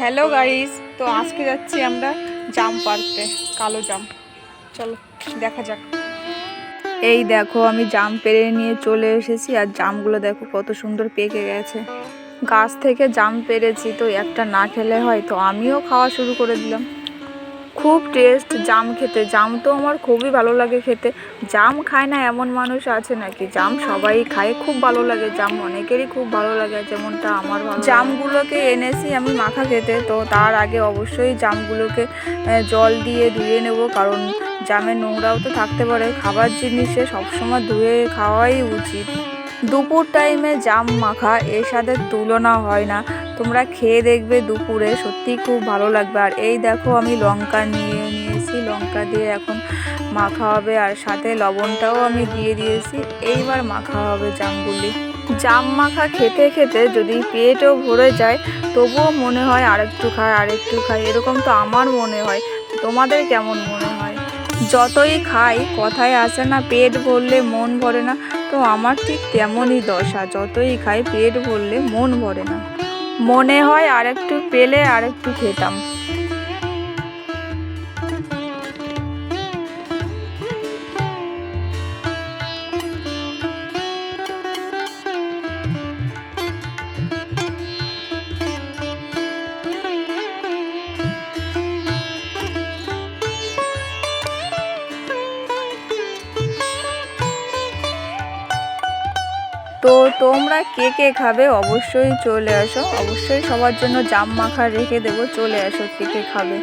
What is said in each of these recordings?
Hello guys তো আজকে যাচ্ছি আমরা জাম পারতে কালো জাম। চলো, দেখা যাক। এই দেখো, আমি জাম পেরে নিয়ে চলে এসেছি, আর জামগুলো দেখো কত সুন্দর পেকে গেছে। গাছ থেকে জাম পেরেছি, তো একটা না খেলে হয়, তো আমিও খাওয়া শুরু করে দিলাম। খুব টেস্ট জাম খেতে। জাম তো আমার খুবই ভালো লাগে খেতে। জাম খায় না এমন মানুষ আছে নাকি? জাম সবাই খায়, খুব ভালো লাগে। জাম অনেকেরই খুব ভালো লাগে, যেমনটা আমার জামগুলোকে এনেছি আমি মাখা খেতে, তো তার আগে অবশ্যই জামগুলোকে জল দিয়ে ধুয়ে নেব, কারণ জামের নোংরাও তো থাকতে পারে। খাবার জিনিসে সবসময় ধুয়ে খাওয়াই উচিত। দুপুর টাইমে জাম মাখা, এর সাথে তুলনা হয় না। তোমরা খেয়ে দেখবে দুপুরে, সত্যি খুব ভালো লাগবে। আর এই দেখো, আমি লঙ্কা নিয়ে নিয়েছি। লঙ্কা দিয়ে এখন মাখা হবে, আর সাথে লবণটাও আমি দিয়ে দিয়েছি। এইবার মাখা হবে জামগুলি। জাম মাখা খেতে খেতে যদি পেটও ভরে যায়, তবুও মনে হয় আরেকটু খাই আরেকটু খাই, এরকম তো আমার মনে হয়। তোমাদের কেমন মনে হয়? যতই খাই, কথায় আসে না, পেট ভরলে মন ভরে না। তো আমার ঠিক তেমনই দশা, যতই খাই, পেট ভরলে মন ভরে না। মনে হয় আরেকটু পেলে, আরেকটু খেতাম। তো তোমরা কে কে খাবে অবশ্যই চলে আসো। অবশ্যই সবার জন্য জাম মাখা রেখে দেবো, চলে আসো কে কে খাবে।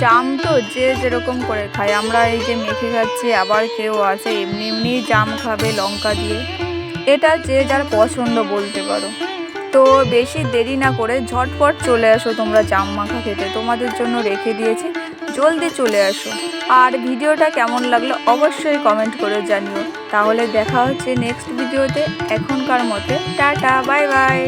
জাম তো যে যেরকম করে খায়। আমরা এই যে মেখে খাচ্ছি, আবার কেউ আছে এমনি এমনি জাম খাবে লঙ্কা দিয়ে। এটা যে যার পছন্দ বলতে পারো। তো বেশি দেরি না করে ঝটপট চলে আসো তোমরা জাম মাখা খেতে। তোমাদের জন্য রেখে দিয়েছি। জলদি চলে আসো। আর ভিডিওটা কেমন লাগল অবশ্যই কমেন্ট করে জানিও। তাহলে দেখা হচ্ছে নেক্সট ভিডিওতে এখনকার মতে টাটা বাই বাই